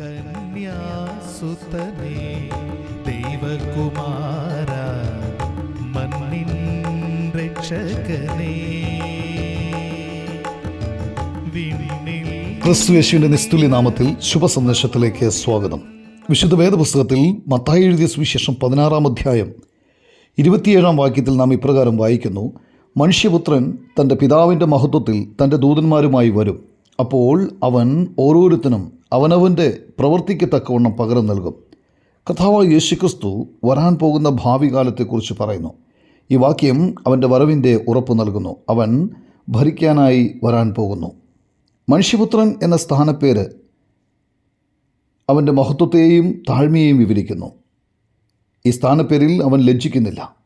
കന്യാസുതനേ ദൈവകുമാര മണ്ണിൻ രക്ഷകനേ. ക്രിസ്തു യേശുവിന്റെ നിസ്തുല്യ നാമത്തിൽ ശുഭസന്ദേശത്തിലേക്ക് സ്വാഗതം. വിശുദ്ധ വേദപുസ്തകത്തിൽ മത്തായി എഴുതിയ സുവിശേഷം പതിനാറാം അധ്യായം ഇരുപത്തിയേഴാം വാക്യത്തിൽ നാം ഇപ്രകാരം വായിക്കുന്നു മനുഷ്യപുത്രൻ തന്റെ പിതാവിന്റെ മഹത്വത്തിൽ തന്റെ ദൂതന്മാരുമായി വരും. അപ്പോൾ അവൻ ഓരോരുത്തനും അവനവന്റെ പ്രവൃത്തിക്ക് തക്കവണ്ണം പകരം നൽകും. കഥാവായ യേശുക്രിസ്തു വരാൻ പോകുന്ന ഭാവി കാലത്തെക്കുറിച്ച് പറയുന്നു. ഈ വാക്യം അവന്റെ വരവിന്റെ ഉറപ്പ് നൽകുന്നു. അവൻ ഭരിക്കാനായി വരാൻ പോകുന്നു. മനുഷ്യപുത്രൻ എന്ന സ്ഥാനപ്പേര് അവന്റെ മഹത്വത്തെയും താഴ്മയെയും വിവരിക്കുന്നു. ഈ സ്ഥാനപ്പേരിൽ അവൻ ലജ്ജിക്കുന്നില്ല.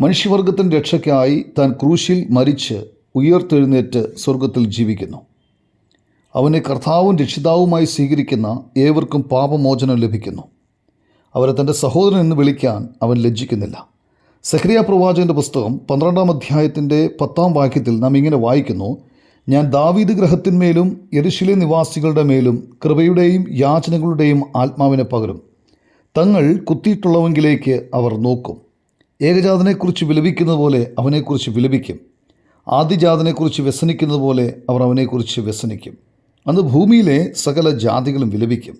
മനുഷ്യവർഗത്തിന്റെ രക്ഷയ്ക്കായി താൻ ക്രൂശിൽ മരിച്ച് ഉയർത്തെഴുന്നേറ്റ് സ്വർഗത്തിൽ ജീവിക്കുന്നു. അവനെ കർത്താവും രക്ഷിതാവുമായി സ്വീകരിക്കുന്ന ഏവർക്കും പാപമോചനം ലഭിക്കുന്നു. അവരെ തന്റെ സഹോദരൻ എന്ന് വിളിക്കാൻ അവൻ ലജ്ജിക്കുന്നില്ല. സഹ്രിയ പ്രവാചകന്റെ പുസ്തകം പന്ത്രണ്ടാം അധ്യായത്തിന്റെ പത്താം വാക്യത്തിൽ നാം ഇങ്ങനെ വായിക്കുന്നു ഞാൻ ദാവീദ് ഗ്രഹത്തിന്മേലും എരിശിലെ നിവാസികളുടെ മേലും കൃപയുടെയും യാചനകളുടെയും ആത്മാവിനെ പകരും. തങ്ങൾ കുത്തിയിട്ടുള്ളവെങ്കിലേക്ക് അവർ നോക്കും. ഏകജാതനെക്കുറിച്ച് വിലപിക്കുന്നത് പോലെ അവനെക്കുറിച്ച് വിലപിക്കും. ആദ്യജാതനെക്കുറിച്ച് വ്യസനിക്കുന്നത് പോലെ അവർ അവനെക്കുറിച്ച് വ്യസനിക്കും. അന്ന് ഭൂമിയിലെ സകല ജാതികളും വിലപിക്കും.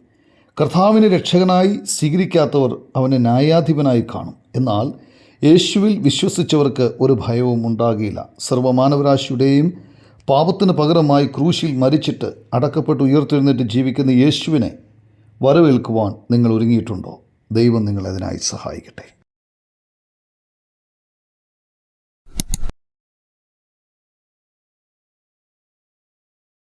കർത്താവിനെ രക്ഷകനായി സ്വീകരിക്കാത്തവർ അവനെ ന്യായാധിപനായി കാണും. എന്നാൽ യേശുവിൽ വിശ്വസിച്ചവർക്ക് ഒരു ഭയവും ഉണ്ടാകില്ല. സർവമാനവരാശിയുടെയും പാപത്തിന് പകരമായി ക്രൂശിൽ മരിച്ചിട്ട് അടക്കപ്പെട്ട് ഉയർത്തെഴുന്നേറ്റ് ജീവിക്കുന്ന യേശുവിനെ വരവേൽക്കുവാൻ നിങ്ങൾ ഒരുങ്ങിയിട്ടുണ്ടോ? ദൈവം നിങ്ങളതിനായി സഹായിക്കട്ടെ.